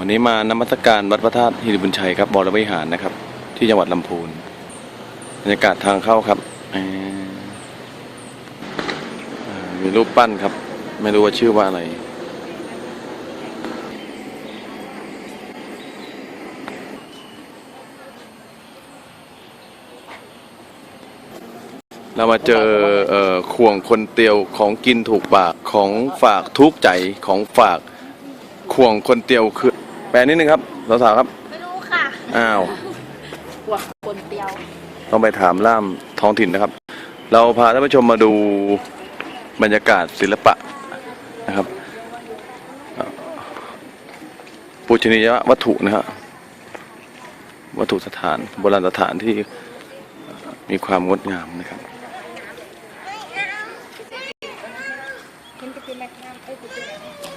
วันนี้มานมัสการวัดพระธาตุฮิริบุญชัยครับบรวิหารนะครับ ที่จังหวัดลำพูนบรรยากาศทางเข้าครับมีรูปปั้นครับ ไม่รู้ว่าชื่อว่าอะไรเรามาเจอเอ่อข่วงคนเตียวของกินถูกปากของฝากทุกใจของฝากข่วงคนเตียวคือ แปลนิดนึงครับสาวๆครับ ไม่รู้ค่ะอ้าวพวกคนเดียว ต้องไปถามล่ามท้องถิ่นนะครับ เราพาท่านผู้ชมมาดูบรรยากาศศิลปะนะครับเอ่อปูชนียวัตถุนะฮะวัตถุสถานโบราณสถานที่มีความงดงามนะครับ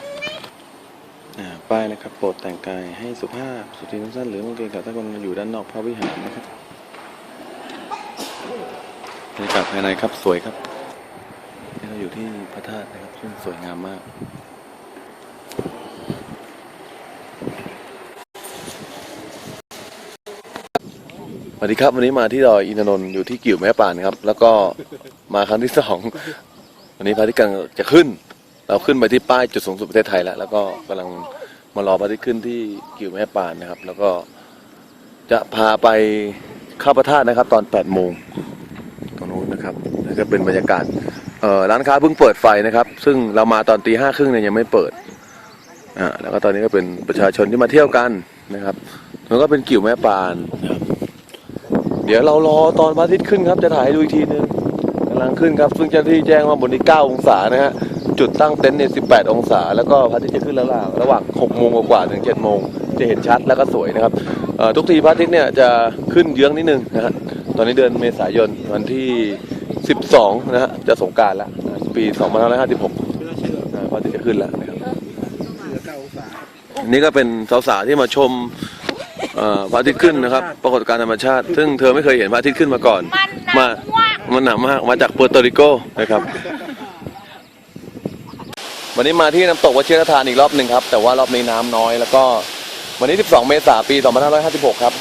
อ่า ป้ายนะครับ โปรดแต่งกายให้สุภาพ สุทีสั้นๆหรือกางเกงขาสั้นอยู่ด้านนอกพระวิหารนะครับบรรยากาศภายในครับสวยครับนี่เราอยู่ที่พระธาตุนะครับซึ่งสวยงามมากสวัสดีครับวันนี้มาที่ดอยอินทนนท์อยู่ที่กิ่วแม่ป่านครับ แล้วก็มาครั้งที่สองวันนี้พระอาทิตย์กำลังจะขึ้น เราขึ้นไปที่ป้ายจุดสูงสุดประเทศไทยแล้ว แล้วก็กำลังมารอพระอาทิตย์ขึ้นที่กิ่วแม่ปานนะครับ แล้วก็จะพาไปเข้าพระธาตุนะครับ ตอน8โมงตรงนู้นนะครับแล้วก็เป็นบรรยากาศร้านค้าเพิ่งเปิดไฟนะครับ ซึ่งเรามาตอนตีห้าครึ่งเนี่ยยังไม่เปิดอ่าแล้วก็ตอนนี้ก็เป็นประชาชนที่มาเที่ยวกันนะครับแล้วก็เป็นกิ่วแม่ปานนะครับเดี๋ยวเรารอตอนพระอาทิตย์ขึ้นครับจะถ่ายให้ดูอีกทีนึงกำลังขึ้นครับ ซึ่งเจ้าหน้าที่แจ้งว่าบนนี้9องศานะฮะ จุดตั้งเต็นท์เนี่ย18 องศา แล้วก็พระอาทิตย์จะขึ้นแล้วล่างระหว่าง6โมงกว่าๆถึง7โมงจะเห็นชัดแล้วก็สวยนะครับเอ่อทุกทีพระอาทิตย์เนี่ยจะขึ้นเยื้องนิดนึงนะฮะตอนนี้เดือนเมษายนวันที่ 12 นะฮะจะสงกรารแล้วนะปี2556นะพระอาทิตย์จะขึ้นแล้วนะครับนี่ก็เป็นสาวๆที่มาชมเอ่อพระอาทิตย์ขึ้นนะครับ ปรากฏการณ์ธรรมชาติ ซึ่งเธอไม่เคยเห็นพระอาทิตย์ขึ้นมาก่อนมันหมานักมากมันหนามากมาจากเปอร์โตริโกนะครับ วันนี้มาที่น้ำตกวชิรทานอีกรอบหนึ่งครับ แต่ว่ารอบนี้น้ำน้อย แล้วก็วันนี้ 12 เมษายนปี 2556 ครับ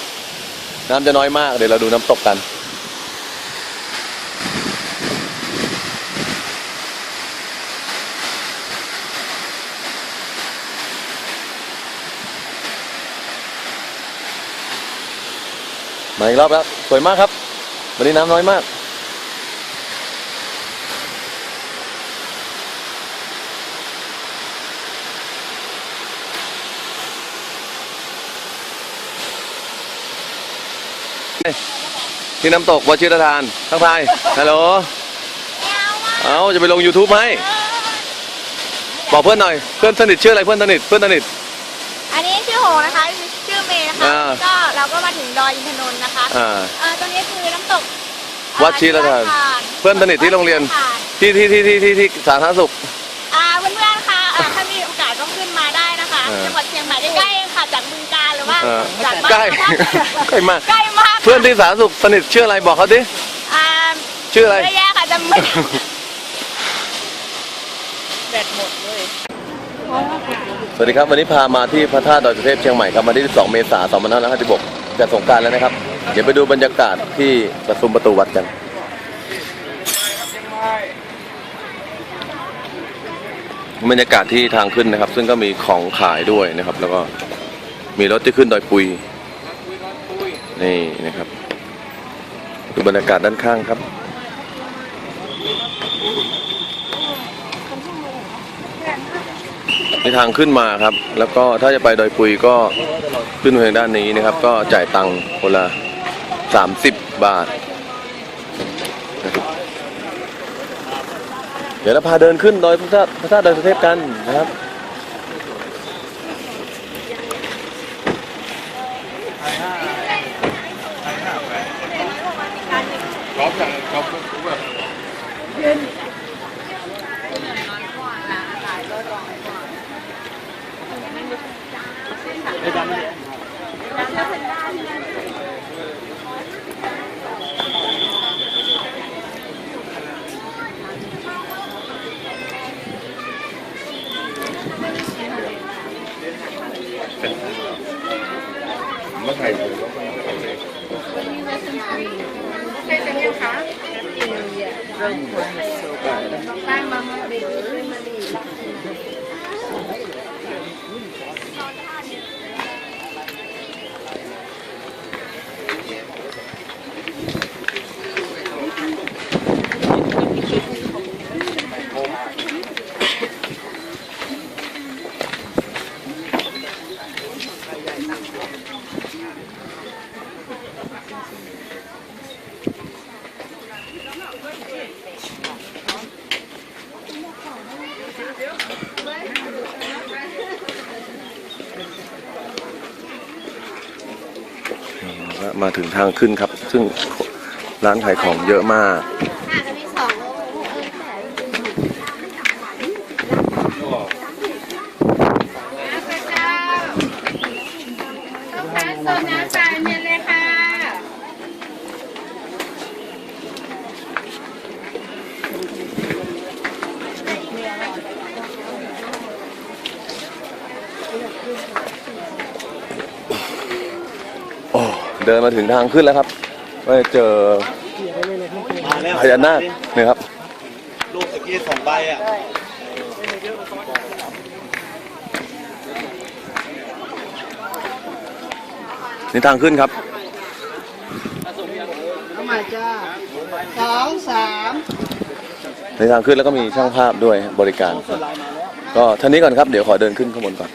น้ำจะน้อยมาก เดี๋ยวเราดูน้ำตกกัน มาอีกรอบแล้ว สวยมากครับ วันนี้น้ำน้อยมาก ที่น้ำตกวชิรทานทักทายฮัลโหลเอาจะไปลง YouTube ไหมบอกเพื่อนหน่อยเพื่อนสนิทชื่ออะไรเพื่อนสนิทเพื่อนสนิทอันนี้ชื่อโหนะคะชื่อเมย์นะคะอ่าก็เราก็มาถึงดอยอินทนนท์นะคะอ่าเอ่อตรงนี้คือน้ำตกวัดชิรทานเพื่อนสนิทที่โรงเรียนที่ที่ที่ที่ที่ที่สาธารณสุขอ่าเพื่อนๆคะเอ่อถ้ามีโอกาสก็ขึ้นมาได้นะคะเออจังหวัดเชียงใหม่ใกล้ๆเองค่ะจากบึงกาฬหรือว่าเออจากบ้านใกล้ใกล้มากใกล้มาก เพื่อนที่สาธารณสุขสนิทชื่ออะไรบอกเขาดิอ่าชื่ออะไรระยะค่ะจำไม่ได้แบตหมดเลย สวัสดีครับวันนี้พามาที่พระธาตุดอยสุเทพเชียงใหม่ครับวันที่ 12 เมษายน 2556จะสงกรารแล้วนะครับ เดี๋ยวไปดูบรรยากาศที่ประตูประตูวัดกัน บรรยากาศที่ทางขึ้นนะครับ ซึ่งก็มีของขายด้วยนะครับ แล้วก็มีรถที่ขึ้นดอยปุย นี่นะครับ ดูบรรยากาศด้านข้างครับ ในทางขึ้นมาครับ แล้วก็ถ้าจะไปดอยปุยก็ขึ้นทางด้านนี้นะครับ ก็จ่ายตังค์คนละสามสิบบาท เดี๋ยวเราพาเดินขึ้นดอยพระธาตุพระธาตุดอยสุเทพกันนะครับ เป็นมาถ่ายโอเคเสร็จยังคะ ตั้งมาเบบี้ม มาถึงทางขึ้นครับ ซึ่งร้านขายของเยอะมากอาจจะมีสองพระเจ้าลูกค้าโซนน้ำจ่ายเนี่ยค่ะ โอ้เดินมาถึงทางขึ้นแล้วครับก็จะเจอมาแล้วพญานาคนี่ครับลูกตะกี้สองใบอะนี่ทางขึ้นครับเข้ามาจ้าสองสามในทางขึ้นแล้วก็มีช่างภาพด้วยบริการ ก็ท่านนี้ก่อนครับ เดี๋ยวขอเดินขึ้นข้างบนก่อน